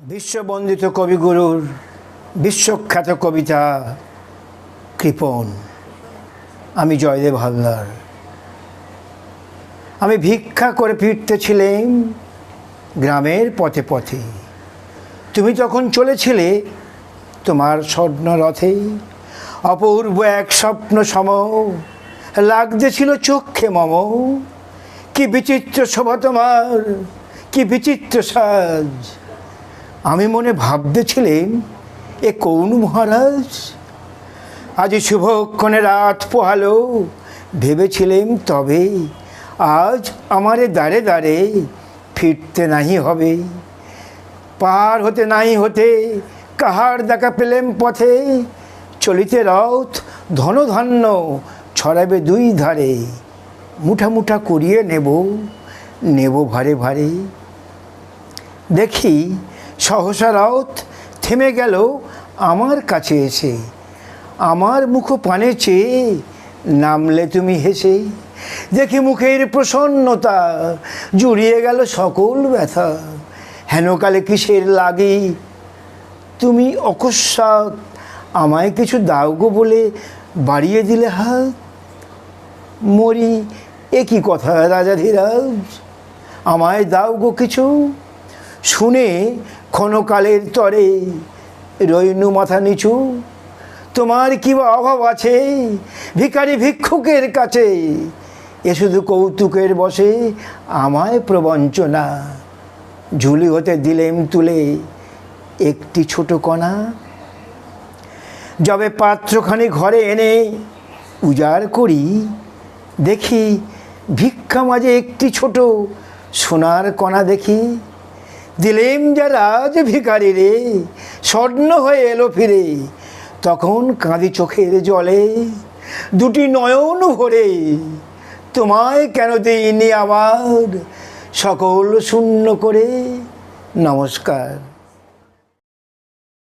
বিশ্ববন্দিত কবিগুরুর বিশ্বখ্যাত কবিতা কৃপণ আমি জয়দেব হালদার। আমি ভিক্ষা করে ফিরতেছিলাম গ্রামের পথে পথে। তুমি তখন চলেছিলে তোমার স্বর্ণ রথে অপূর্ব এক স্বপ্ন সম লাগতেছিল চক্ষে মম। কি বিচিত্র শোভা তোমার, কি বিচিত্র সাজ আমি মনে ভাবতেছিলেন এ কৌন মহারাজ? আজ শুভক্ষণে রাত পোহালো ভেবেছিলেন তবে আজ আমারে দাঁড়ে দাঁড়ে ফিরতে নাহি হবে। পার হতে নাই হতে কাহার দেখা পেলেম পথে? চলিতে রথ ধনধান্য ছড়াবে দুই ধারে। মুঠা মুঠা করিয়ে নেব নেব ভারে ভারে। দেখি সহসা রথ থেমে গেল আমার কাছে এসে। আমার মুখ পানে চেয়ে নামলে তুমি হেসে। দেখি মুখের প্রসন্নতা জুড়িয়ে গেল সকল ব্যথা। হেনকালে কিসের লাগি? তুমি অকস্মাৎ আমায় কিছু দাও গো বলে বাড়িয়ে দিলে হাত? মরি এ কি কথা রাজাধীরাজ আমায় দাও গো কিছু? শুনে ক্ষণকালের তরে রইনু মাথা নিচু। তোমার কি বা অভাব আছে ভিখারি ভিক্ষুকের কাছে? এ শুধু কৌতুকের বসে আমায় প্রবঞ্চনা। ঝুলি হতে দিলেম তুলে একটি ছোট কণা। যবে পাত্রখানি ঘরে এনে উজাড় করি। দেখি ভিক্ষা মাঝে একটি ছোট সোনার কণা দেখি। দিলেম যা রাজ ভিকারি রে, স্বর্ণ হয়ে এলো ফিরে। তখন কাঁদি চোখের জলে, দুটি নয়ন ভরে, তোমায় কেন দিইনি আবার? সকল শূন্য করে নমস্কার।